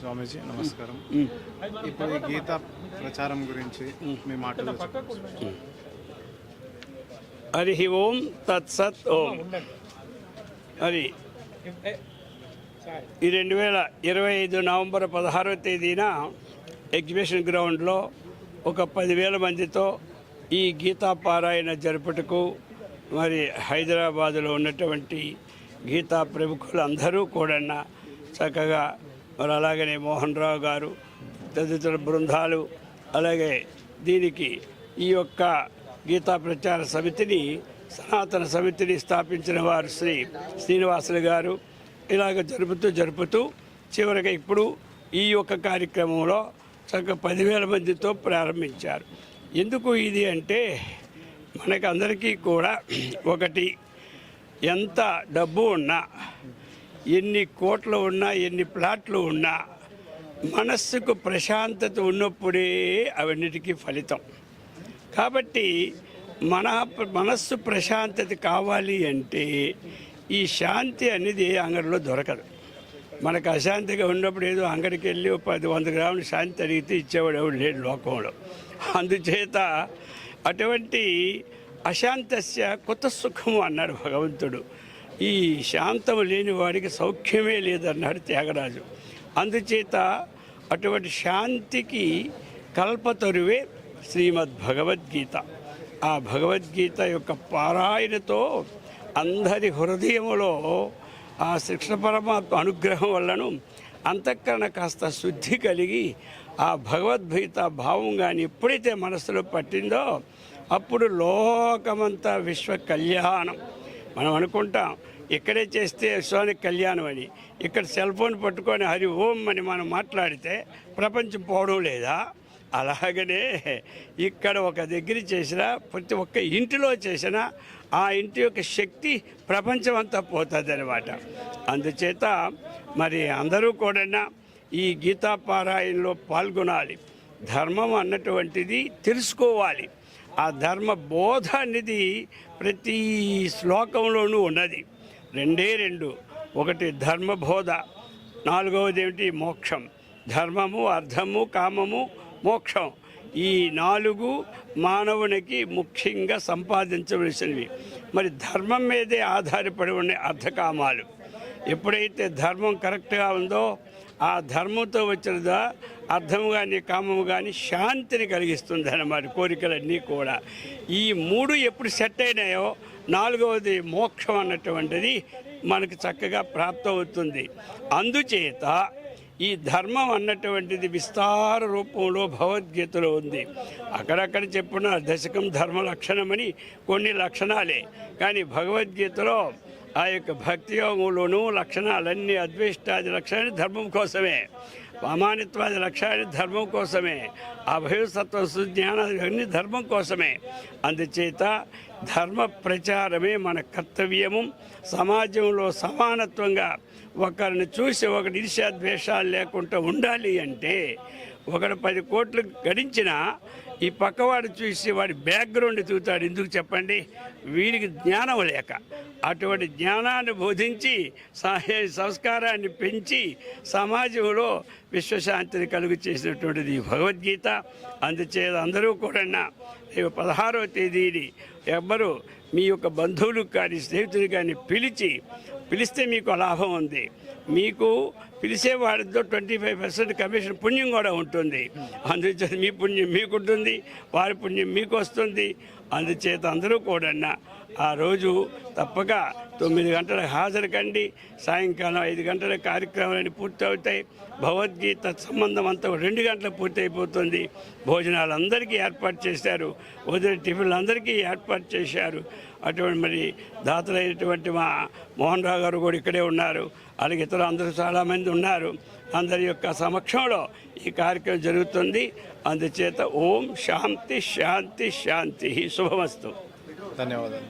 స్వామీజీ నమస్కారం. ఇప్పుడు గీత ప్రచారం గురించి మీ మాటలు చెప్పండి. హరి ఓం తత్సత్ ఓం. హరి ఈ రెండు వేల ఇరవై ఐదు నవంబర్ పదహారవ తేదీన ఎగ్జిబిషన్ గ్రౌండ్లో ఒక పదివేల మందితో ఈ గీతా పారాయణ జరుపుటకు మరి హైదరాబాదులో ఉన్నటువంటి గీతా ప్రముఖులు అందరూ కూడా చక్కగా మరి అలాగనే మోహన్ రావు గారు తదితర బృందాలు అలాగే దీనికి ఈ యొక్క గీతా ప్రచార సమితిని సనాతన సమితిని స్థాపించిన వారు శ్రీ శ్రీనివాసులు గారు. ఇలాగ జరుపుతూ జరుపుతూ చివరిగా ఇప్పుడు ఈ యొక్క కార్యక్రమంలో చక్క పదివేల మందితో ప్రారంభించారు. ఎందుకు ఇది అంటే మనకు అందరికీ కూడా ఒకటి ఎంత డబ్బు ఉన్నా ఎన్ని కోట్లు ఉన్నా ఎన్ని ప్లాట్లు ఉన్నా మనస్సుకు ప్రశాంతత ఉన్నప్పుడే అవన్నిటికీ ఫలితం. కాబట్టి మన మనస్సు ప్రశాంతత కావాలి అంటే ఈ శాంతి అనేది అంగడిలో దొరకదు. మనకు అశాంతిగా ఉన్నప్పుడు ఏదో అంగడికి వెళ్ళి పది వంద గ్రాములు శాంతి అడిగితే ఇచ్చేవాడు ఎవడు లేడు లోకంలో. అందుచేత అటువంటి అశాంతస్య కొత్త సుఖము అన్నాడు భగవంతుడు. ఈ శాంతము లేని వాడికి సౌఖ్యమే లేదన్నాడు త్యాగరాజు. అందుచేత అటువంటి శాంతికి కల్పతరువే శ్రీమద్ భగవద్గీత ఆ భగవద్గీత యొక్క పారాయణతో అందరి హృదయములో ఆ శిక్షణ పరమాత్మ అనుగ్రహం వల్లను అంతఃకరణ కాస్త శుద్ధి కలిగి ఆ భగవద్గీత భావం కానీ ఎప్పుడైతే మనసులో పట్టిందో అప్పుడు లోకమంతా విశ్వ కళ్యాణం మనం అనుకుంటాం ఇక్కడే చేస్తే విశ్వానికి కళ్యాణం అని. ఇక్కడ సెల్ ఫోన్ పట్టుకొని హరి ఓం అని మనం మాట్లాడితే ప్రపంచం పోవడం లేదా? అలాగనే ఇక్కడ ఒక దగ్గర చేసిన ప్రతి ఒక్క ఇంటిలో చేసిన ఆ ఇంటి యొక్క శక్తి ప్రపంచం అంతా పోతుంది అనమాట అందుచేత మరి అందరూ కూడా ఈ గీతా పారాయణలో పాల్గొనాలి. ధర్మం అన్నటువంటిది తెలుసుకోవాలి. ఆ ధర్మ బోధ అనేది ప్రతి శ్లోకంలోనూ ఉన్నది. రెండే రెండు. ఒకటి ధర్మబోధ నాలుగవది ఏమిటి మోక్షం. ధర్మము అర్థము కామము మోక్షం. ఈ నాలుగు మానవునికి ముఖ్యంగా సంపాదించవలసినవి. మరి ధర్మం మీదే ఆధారపడి ఉండే అర్థకామాలు. ఎప్పుడైతే ధర్మం కరెక్ట్గా ఉందో ఆ ధర్మంతో వచ్చినదా అర్థము కానీ కామము కానీ శాంతిని కలిగిస్తుంది అన్నమాట కోరికలన్నీ కూడా. ఈ మూడు ఎప్పుడు సెట్ అయినాయో నాలుగవది మోక్షం అన్నటువంటిది మనకు చక్కగా ప్రాప్తమవుతుంది. అందుచేత ఈ ధర్మం అన్నటువంటిది విస్తార రూపంలో భగవద్గీతలో ఉంది. అక్కడక్కడ చెప్పిన దశకం ధర్మ లక్షణమని కొన్ని లక్షణాలే. కానీ భగవద్గీతలో ఆ యొక్క భక్తి యోగంలోనూ లక్షణాలన్నీ అద్వేష్టాది లక్షణాలు ధర్మం కోసమే. అమానిత్వాది లక్ష్యాన్ని ధర్మం కోసమే అభయసత్వ సుజ్ఞానాన్ని ధర్మం కోసమే. అందుచేత ధర్మ ప్రచారమే మన కర్తవ్యము. సమాజంలో సమానత్వంగా ఒకరిని చూసి ఒకటి ఈర్ష్యాద్వేషాలు లేకుండా ఉండాలి అంటే ఒకడు పది కోట్లు గడించినా ఈ పక్కవాడు చూసి వాడి బ్యాక్గ్రౌండ్ చూతాడు ఎందుకు చెప్పండి? వీరికి జ్ఞానం లేక. అటువంటి జ్ఞానాన్ని బోధించి సంస్కారాన్ని పెంచి సమాజంలో విశ్వశాంతిని కలుగు చేసినటువంటిది భగవద్గీత. అందుచేత అందరూ కూడా రేపు పదహారవ తేదీని ఎవ్వరు మీ యొక్క బంధువులు కానీ స్నేహితులు కానీ పిలిచి పిలిస్తే మీకు లాభం ఉంది. మీకు పిలిచే వారితో ట్వంటీ ఫైవ్ పర్సెంట్ కమిషన్ పుణ్యం కూడా ఉంటుంది. అందుచేత మీ పుణ్యం మీకు ఉంటుంది వారి పుణ్యం మీకు వస్తుంది అందుచేత అందరూ కూడా ఆ రోజు తప్పక తొమ్మిది గంటలకు హాజరు కండి సాయంకాలం ఐదు గంటల కార్యక్రమాలన్నీ పూర్తి అవుతాయి భగవద్గీత సంబంధం అంతా రెండు గంటలకు పూర్తి అయిపోతుంది భోజనాలు అందరికీ ఏర్పాటు చేశారు. ఉదయం టిఫిన్లు అందరికీ ఏర్పాటు చేశారు అటువంటి మరి దాతలైనటువంటి మా మోహన్ రావు గారు కూడా ఇక్కడే ఉన్నారు. అలాగే ఇతరులు అందరూ చాలామంది ఉన్నారు. అందరి యొక్క సమక్షంలో ఈ కార్యక్రమం జరుగుతుంది. అందుచేత ఓం శాంతి శాంతి శాంతి. శుభమస్తు. ధన్యవాదాలు.